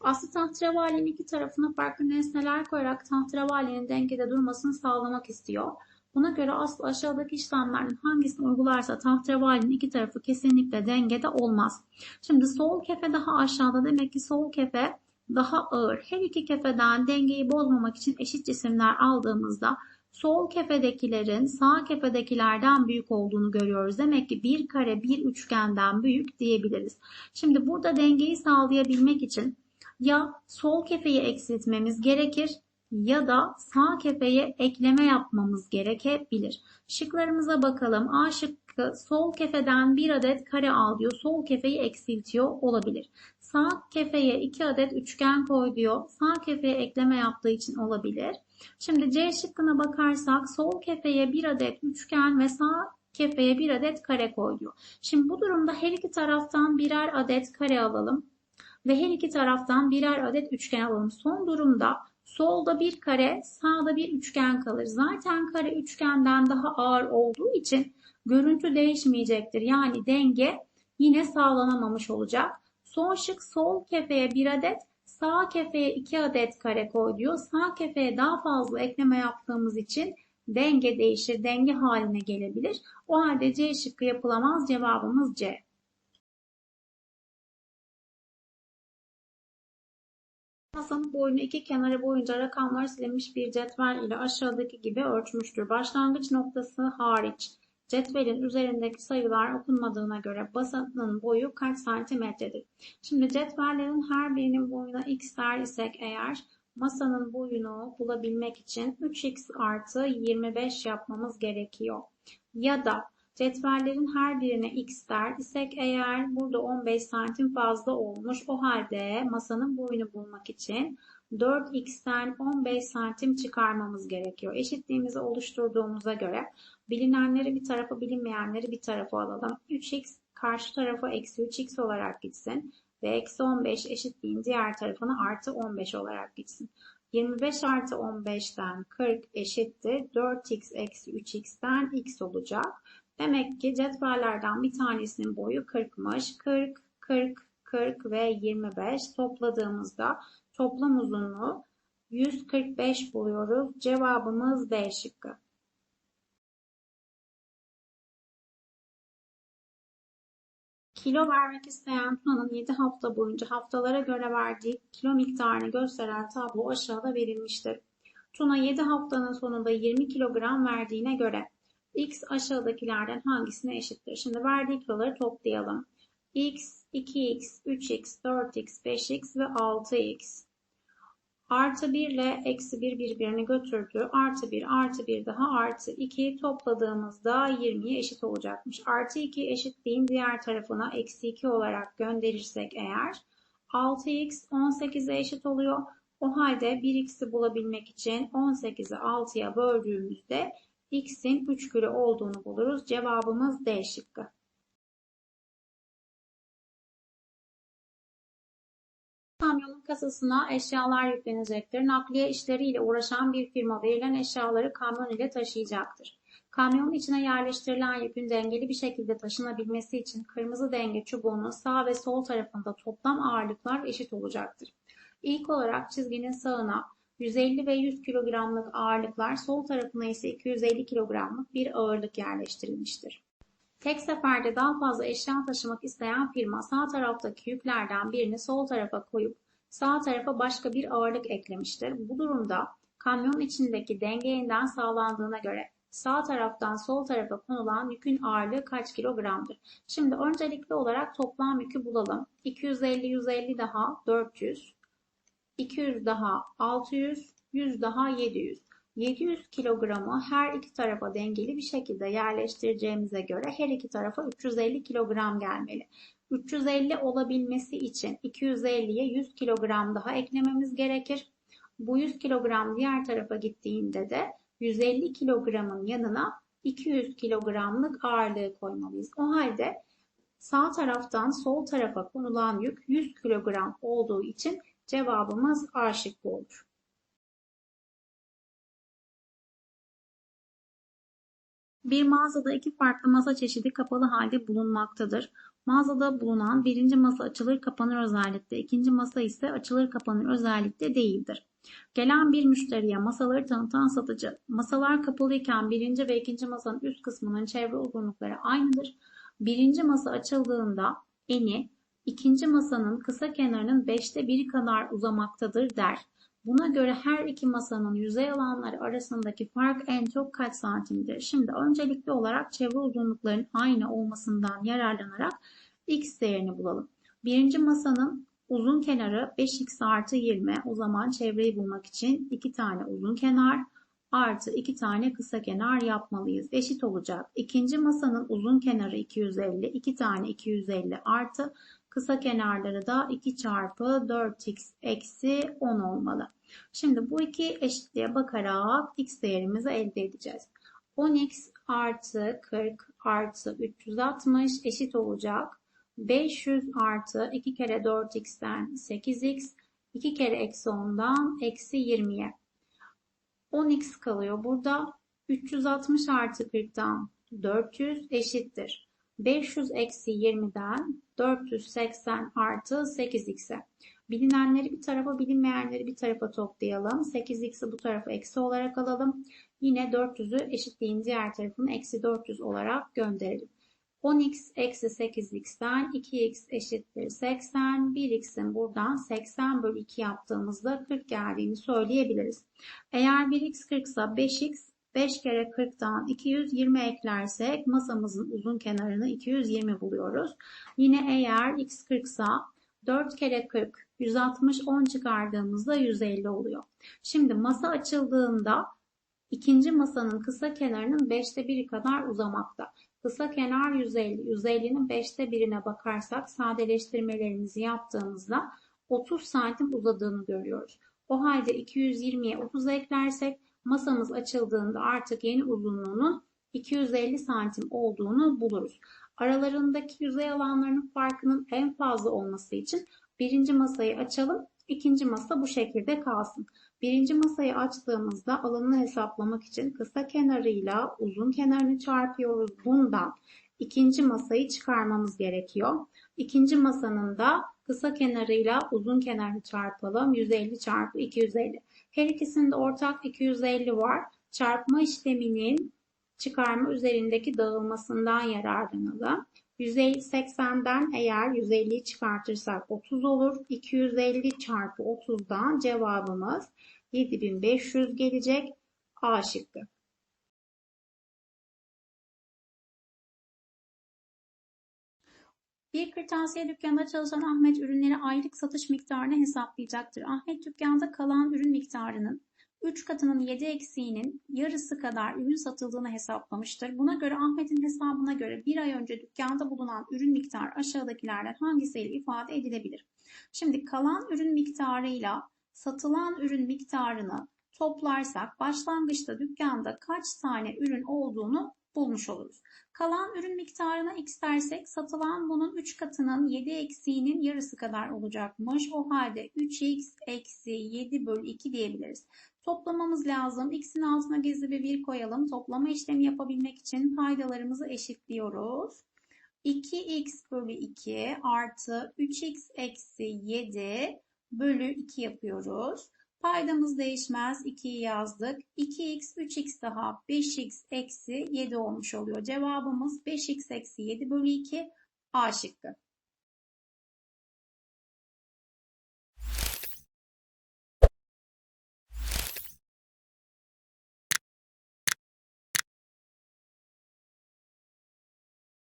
Aslı tahterevalinin iki tarafına farklı nesneler koyarak tahterevalinin dengede durmasını sağlamak istiyor. Buna göre Aslı aşağıdaki işlemlerden hangisini uygularsa tahterevalinin iki tarafı kesinlikle dengede olmaz. Şimdi sol kefe daha aşağıda demek ki sol kefe daha ağır. Her iki kefeden dengeyi bozmamak için eşit cisimler aldığımızda sol kefedekilerin sağ kefedekilerden büyük olduğunu görüyoruz. Demek ki bir kare bir üçgenden büyük diyebiliriz. Şimdi burada dengeyi sağlayabilmek için ya sol kefeyi eksiltmemiz gerekir ya da sağ kefeye ekleme yapmamız gerekebilir. Şıklarımıza bakalım. A şıkkı sol kefeden bir adet kare al diyor. Sol kefeyi eksiltiyor olabilir. Sağ kefeye iki adet üçgen koy diyor. Sağ kefeye ekleme yaptığı için olabilir. Şimdi C şıkkına bakarsak sol kefeye bir adet üçgen ve sağ kefeye bir adet kare koy diyor. Şimdi bu durumda her iki taraftan birer adet kare alalım ve her iki taraftan birer adet üçgen alalım. Son durumda solda bir kare, sağda bir üçgen kalır. Zaten kare üçgenden daha ağır olduğu için görüntü değişmeyecektir. Yani denge yine sağlanamamış olacak. Son şık sol kefeye bir adet, sağ kefeye iki adet kare koy diyor. Sağ kefeye daha fazla ekleme yaptığımız için denge değişir, denge haline gelebilir. O halde C şıkkı yapılamaz. Cevabımız C. Masanın boyunu iki kenarı boyunca rakamlar silinmiş bir cetvel ile aşağıdaki gibi ölçmüştür. Başlangıç noktası hariç cetvelin üzerindeki sayılar okunmadığına göre masanın boyu kaç santimetredir? Şimdi cetvellerin her birinin boyuna x der isek eğer masanın boyunu bulabilmek için 3x artı 25 yapmamız gerekiyor. Ya da Cetvellerin her birine x der isek eğer burada 15 santim fazla olmuş. O halde masanın boyunu bulmak için 4x'ten 15 santim çıkarmamız gerekiyor. Eşitliğimizi oluşturduğumuza göre bilinenleri bir tarafa bilinmeyenleri bir tarafa alalım. 3x karşı tarafa eksi 3x olarak gitsin ve eksi 15 eşitliğin diğer tarafına artı 15 olarak gitsin. 25 artı 15'ten 40 eşittir. 4x eksi 3x'ten x olacak. Demek ki cetvellerden bir tanesinin boyu 40'mış. 40, 40, 40 ve 25 topladığımızda toplam uzunluğu 145 buluyoruz. Cevabımız D şıkkı. Kilo vermek isteyen Tuna'nın 7 hafta boyunca haftalara göre verdiği kilo miktarını gösteren tablo aşağıda verilmiştir. Tuna 7 haftanın sonunda 20 kilogram verdiğine göre x aşağıdakilerden hangisine eşittir? Şimdi verdiği kiloları toplayalım. x, 2x, 3x, 4x, 5x ve 6x. Artı 1 ile eksi 1 birbirini götürdü. Artı 1 artı 1 daha artı 2 topladığımızda 20'ye eşit olacakmış. Artı 2 eşitliğin diğer tarafına eksi 2 olarak gönderirsek eğer 6x 18'e eşit oluyor. O halde 1x'i bulabilmek için 18'i 6'ya böldüğümüzde x'in 3 küre olduğunu buluruz. Cevabımız D şıkkı. Kamyonun kasasına eşyalar yüklenecektir. Nakliye işleriyle uğraşan bir firma verilen eşyaları kamyon ile taşıyacaktır. Kamyonun içine yerleştirilen yükün dengeli bir şekilde taşınabilmesi için kırmızı denge çubuğunun sağ ve sol tarafında toplam ağırlıklar eşit olacaktır. İlk olarak çizginin sağına 150 ve 100 kilogramlık ağırlıklar, sol tarafına ise 250 kilogramlık bir ağırlık yerleştirilmiştir. Tek seferde daha fazla eşya taşımak isteyen firma sağ taraftaki yüklerden birini sol tarafa koyup sağ tarafa başka bir ağırlık eklemiştir. Bu durumda kamyon içindeki denge yeniden sağlandığına göre sağ taraftan sol tarafa konulan yükün ağırlığı kaç kilogramdır? Şimdi öncelikli olarak toplam yükü bulalım. 250, 150 daha 400, 200 daha 600, 100 daha 700. 700 kilogramı her iki tarafa dengeli bir şekilde yerleştireceğimize göre her iki tarafa 350 kilogram gelmeli. 350 olabilmesi için 250'ye 100 kilogram daha eklememiz gerekir. Bu 100 kilogram diğer tarafa gittiğinde de 150 kilogramın yanına 200 kilogramlık ağırlığı koymalıyız. O halde sağ taraftan sol tarafa konulan yük 100 kilogram olduğu için Cevabımız A şıkkı olur. Bir mağazada iki farklı masa çeşidi kapalı halde bulunmaktadır. Mağazada bulunan birinci masa açılır kapanır özellikte, ikinci masa ise açılır kapanır özellikte değildir. Gelen bir müşteriye masaları tanıtan satıcı, masalar kapalıyken birinci ve ikinci masanın üst kısmının çevre uzunlukları aynıdır. Birinci masa açıldığında eni, ikinci masanın kısa kenarının beşte biri kadar uzamaktadır der. Buna göre her iki masanın yüzey alanları arasındaki fark en çok kaç santimdir? Şimdi öncelikli olarak çevre uzunluklarının aynı olmasından yararlanarak x değerini bulalım. Birinci masanın uzun kenarı 5x artı 20. O zaman çevreyi bulmak için 2 tane uzun kenar artı 2 tane kısa kenar yapmalıyız. Eşit olacak. İkinci masanın uzun kenarı 250. 2 tane 250 artı Kısa kenarları da 2 çarpı 4x eksi 10 olmalı. Şimdi bu iki eşitliğe bakarak x değerimizi elde edeceğiz. 10x artı 40 artı 360 eşit olacak. 500 artı 2 kere 4x'ten 8x, 2 kere eksi 10'dan eksi 20'ye. 10x kalıyor burada. 360 artı 40'tan 400 eşittir. 500 eksi 20'den 480 artı 8x'e. Bilinenleri bir tarafa bilinmeyenleri bir tarafa toplayalım. 8x'i bu tarafa eksi olarak alalım. Yine 400'ü eşitliğin diğer tarafını eksi 400 olarak gönderelim. 10x eksi 8x'ten 2x eşittir 80. 1x'in buradan 80 bölü 2 yaptığımızda 40 geldiğini söyleyebiliriz. Eğer 1x 40 ise 5x 5 kere 40'tan 220 eklersek masamızın uzun kenarını 220 buluyoruz. Yine eğer x 40 ise 4 kere 40 160 10 çıkardığımızda 150 oluyor. Şimdi masa açıldığında ikinci masanın kısa kenarının 5'te 1'i kadar uzamakta. Kısa kenar 150. 150'nin 5'te 1'ine bakarsak sadeleştirmelerimizi yaptığımızda 30 santim uzadığını görüyoruz. O halde 220'ye 30 eklersek masamız açıldığında artık yeni uzunluğunun 250 santim olduğunu buluruz. Aralarındaki yüzey alanlarının farkının en fazla olması için birinci masayı açalım. ikinci masa bu şekilde kalsın. Birinci masayı açtığımızda alanını hesaplamak için kısa kenarıyla uzun kenarını çarpıyoruz. Bundan ikinci masayı çıkarmamız gerekiyor. İkinci masanın da kısa kenarıyla uzun kenarını çarpalım. 150 çarpı 250. Her ikisinde ortak 250 var. Çarpma işleminin çıkarma üzerindeki dağılmasından yararlanalım. 180'den eğer 150'yi çıkartırsak 30 olur. 250 çarpı 30'dan cevabımız 7500 gelecek. A şıkkı. Bir kırtasiye dükkanında çalışan Ahmet ürünleri aylık satış miktarını hesaplayacaktır. Ahmet dükkanda kalan ürün miktarının 3 katının 7 eksiğinin yarısı kadar ürün satıldığını hesaplamıştır. Buna göre Ahmet'in hesabına göre bir ay önce dükkanda bulunan ürün miktarı aşağıdakilerden hangisiyle ifade edilebilir? Şimdi kalan ürün miktarıyla satılan ürün miktarını toplarsak başlangıçta dükkanda kaç tane ürün olduğunu bulmuş oluruz. Kalan ürün miktarına x dersek satılan bunun 3 katının 7 eksiğinin yarısı kadar olacakmış. O halde 3x eksi 7 bölü 2 diyebiliriz. Toplamamız lazım. X'in altına gizli bir 1 koyalım. Toplama işlemi yapabilmek için paydalarımızı eşitliyoruz. 2x bölü 2 artı 3x eksi 7 bölü 2 yapıyoruz. Paydamız değişmez. 2'yi yazdık. 2x, 3x daha 5x eksi 7 olmuş oluyor. Cevabımız 5x eksi 7 bölü 2 A şıkkı.